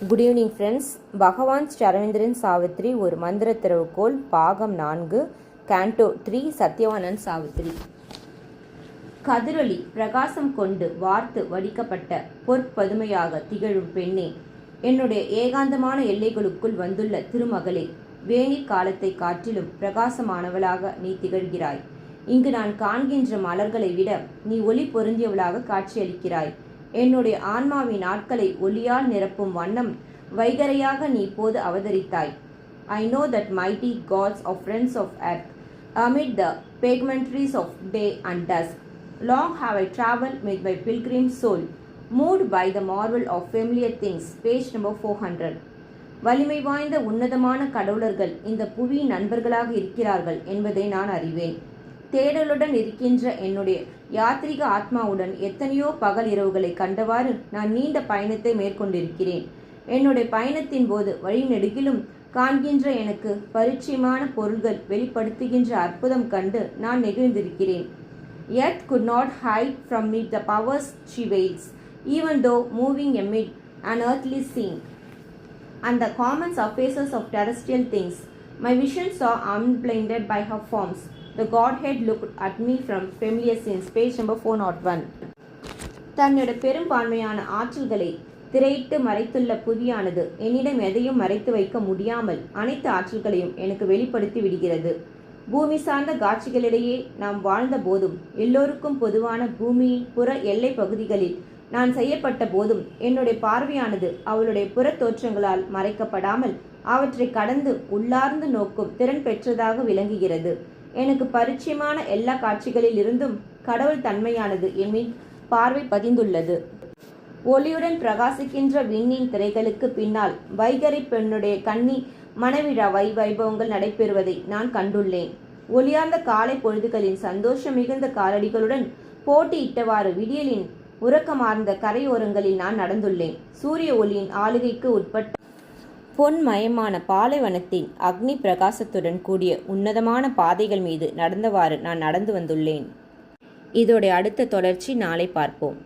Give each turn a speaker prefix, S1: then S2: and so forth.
S1: Good evening friends. பகவான் சரவேந்திரன் சாவித்ரி ஒரு மந்திர திறவுகோல் பாகம் நான்கு கேண்டோ த்ரீ சத்யவானன் சாவித்ரி கதிரொலி பிரகாசம் கொண்டு வார்த்து வடிக்கப்பட்ட பொற்பதுமையாக திகழும் பெண்ணே. என்னுடைய ஏகாந்தமான எல்லைகளுக்குள் வந்துள்ள திருமகளே வேணிற் காலத்தை காற்றிலும் பிரகாசமானவளாக நீ திகழ்கிறாய். இங்கு நான் காண்கின்ற மலர்களை விட நீ ஒளி பொருந்தியவளாக காட்சியளிக்கிறாய். என்னுடைய ஆன்மாவின் ஆட்களை ஒளியால் நிரப்பும் வண்ணம் வைகரையாக நீ இப்போது அவதரித்தாய் I know that mighty gods of friends of earth amid the pageantries of day and and dusk. Have have I met with my soul moved by the marvel of familiar things things. Number four hundred வலிமை வாய்ந்த உன்னதமான கடவுளர்கள் இந்த புவியின் நண்பர்களாக இருக்கிறார்கள் என்பதை நான் அறிவேன் தேடலுடன் இருக்கின்ற என்னுடைய யாத்ரீக ஆத்மாவுடன் எத்தனையோ பகல் இரவுகளை கண்டவாறு நான் நீண்ட பயணத்தை மேற்கொண்டிருக்கிறேன் என்னுடைய பயணத்தின் போது வழிநெடுகிலும் காண்கின்ற எனக்கு பரிச்சயமான பொருள்கள் வெளிப்படுத்துகின்ற அற்புதம் கண்டு நான் நெகிழ்ந்திருக்கிறேன் earth could not hide from me the powers she veils even though moving amid an earthly scene and the common surfaces of terrestrial things my vision saw unblinded by her forms the godhead look at me from familiar from familiar scenes. Page number 401. தன்னோட பெரும்பான்மையான ஆற்றல்களை திரையிட்டு மறைத்துள்ள புவியானது என்னிடம் எதையும் மறைத்து வைக்க முடியாமல் அனைத்து ஆற்றல்களையும் எனக்கு வெளிப்படுத்தி விடுகிறது பூமி சார்ந்த காட்சிகளிடையே நாம் வாழ்ந்த போதும் எல்லோருக்கும் பொதுவான பூமியின் புற எல்லை பகுதிகளில் நான் செய்யப்பட்ட போதும் என்னுடைய பார்வையானது அவளுடைய புற தோற்றங்களால் மறைக்கப்படாமல் அவற்றை கடந்து உள்ளார்ந்து நோக்கும் திறன் பெற்றதாக விளங்குகிறது எனக்கு பரிச்சயமான எல்லா காட்சிகளில் இருந்தும் கடவுள் தன்மையானது என் பார்வை பதிந்துள்ளது. ஒளியுடன் பிரகாசிக்கின்ற விண்ணின் திரைகளுக்கு பின்னால் வைகரை பெண்ணுடைய கன்னி மனவிழா வை வைபவங்கள் நடைபெறுவதை நான் கண்டுள்ளேன். ஒளியார்ந்த காலை பொழுதுகளின் சந்தோஷம் மிகுந்த காலடிகளுடன் போட்டியிட்டவாறு விடியலின் உறக்கமார்ந்த கரையோரங்களில் நான் நடந்துள்ளேன். சூரிய ஒளியின் ஆளுகைக்கு உட்பட்ட பொன்மயமான பாலைவனத்தின் அக்னி பிரகாசத்துடன் கூடிய உன்னதமான பாதைகள் மீது நடந்தவாறு நான் நடந்து வந்துள்ளேன். இதோடைய அடுத்த தொடர்ச்சி நாளை பார்ப்போம்.